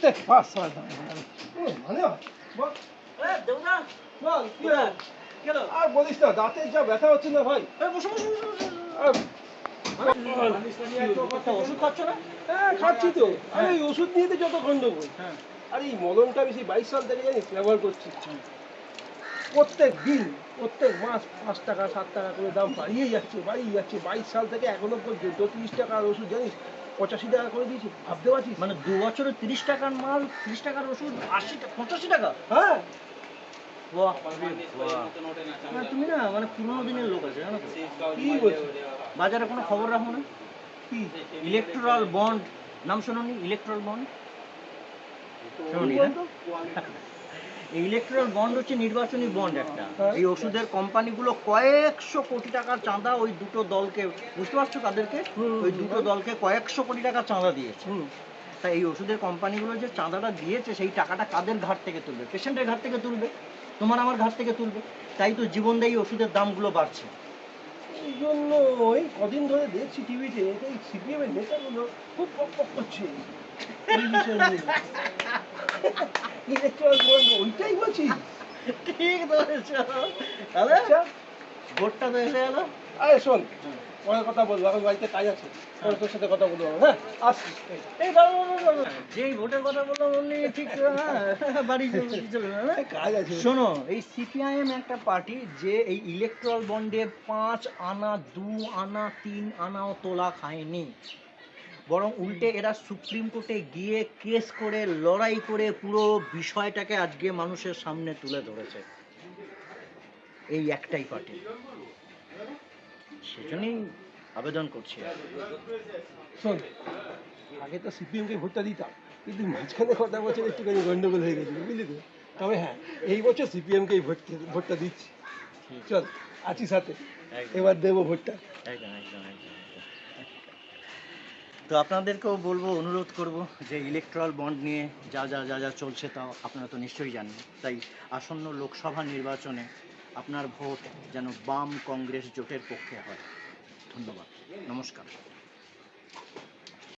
প্রত্যেক পাঁচ ছয় দাম বাড়াবে। ও, মানে হয়? বল, বল, কি হলো? আর বলিস না দাঁতের যা ব্যথা হচ্ছে না ভাই ওষুধ খাচ্ছ না হ্যাঁ খাচ্ছি তো ওষুধ নিয়ে তো যত হ্যাঁ আর এই মলমটা বেশি বাইশ সাল থেকে জানিস ব্যবহার করছি প্রত্যেক দিন প্রত্যেক মাস পাঁচ টাকা সাত টাকা করে দাম বাড়িয়ে যাচ্ছে বাড়িয়ে যাচ্ছে। বাইশ সাল থেকে এখনও পর্যন্ত তিরিশ টাকার ওষুধ জানিস? পঁচাশি টাকা করে দিয়েছি ভাবতে পারছিস? মানে দু বছরে তিরিশ টাকার মাল তিরিশ টাকার ওষুধ আশি টাকা পঁচাশি টাকা? হ্যাঁ। তুমি না মানে পুরোনো দিনের লোক আছে জানো তো? কি বলছিস? বাজারে কোনো খবর রাখো না? কি? ইলেকট্রাল বন্ড নাম শোনোনি? Electoral bond? না? এই ইলেকট্রাল বন্ড হচ্ছে নির্বাচনী বন্ড একটা। হ্যাঁ। এই ওষুধের কোম্পানিগুলো কয়েকশো কোটি টাকার চাঁদা ওই দুটো দলকে বুঝতে পারছ তাদেরকে? ওই দুটো দলকে কয়েকশো কোটি টাকা চাঁদা দিয়েছে। তা এই ওষুধের কোম্পানিগুলো যে চাঁদাটা দিয়েছে সেই টাকাটা কাদের ঘাট থেকে তুলবে? পেশেন্টের ঘাট থেকে তুলবে? তোমার আমার ঘাট থেকে তুলবে? তাই তো জীবনদায়ী ওষুধের দামগুলো বাড়ছে। এই জন্য ওই কদিন ধরে দেখছি টিভিতে এই সিপিএম এর নেতাগুলো খুব পক পক করছে। এই বিষয় নিয়ে ইলেকট্রাল বন্ড ওইটাই বলছিস ঠিক ধরেছ। তাহলে আচ্ছা। ভোটটা তো এসে গেল। আরে শোন পরে কথা বলব এখন বাড়িতে কাজ আছে। পরে তোর সাথে কথা বলব হ্যাঁ? আসছি। এই দাঁড়াও, দাঁড়াও, দাঁড়াও। যেই ভোটের কথা বললাম অমনি ঠিক বাড়ি চলে চলে যাবে? কাজ আছে। শোনো এই সিপিআইএম একটা পার্টি যে এই ইলেকট্রাল বন্ডে পাঁচ আনা দু আনা তিন আনাও তোলা খায়নি। বরং উল্টে এরা সুপ্রিম কোর্টে গিয়ে কেস করে লড়াই করে পুরো বিষয়টাকে আজকে মানুষের সামনে তুলে ধরেছে। এই একটাই পার্টি। সেজন্যই আবেদন করছি শোন আগে তো সিপিএম কে ভোটটা দিতাম কিন্তু মাঝখানে কথা বছর একটুখানি গন্ডগোল হয়ে গেছিল বুঝলি তো? তবে হ্যাঁ এই বছর সিপিএম কেই ভোট ভোটটা দিচ্ছি। চল আছি সাথে। এবার দেবো ভোটটা। একদম একদম একদম। তো আপনাদেরকেও বলব, অনুরোধ করব যে ইলেকট্রাল বন্ড নিয়ে যা যা যা যা চলছে তা আপনারা তো নিশ্চয়ই জানেন। তাই আসন্ন লোকসভা নির্বাচনে আপনার ভোট যেন বাম কংগ্রেস জোটের পক্ষে হয়। ধন্যবাদ। নমস্কার।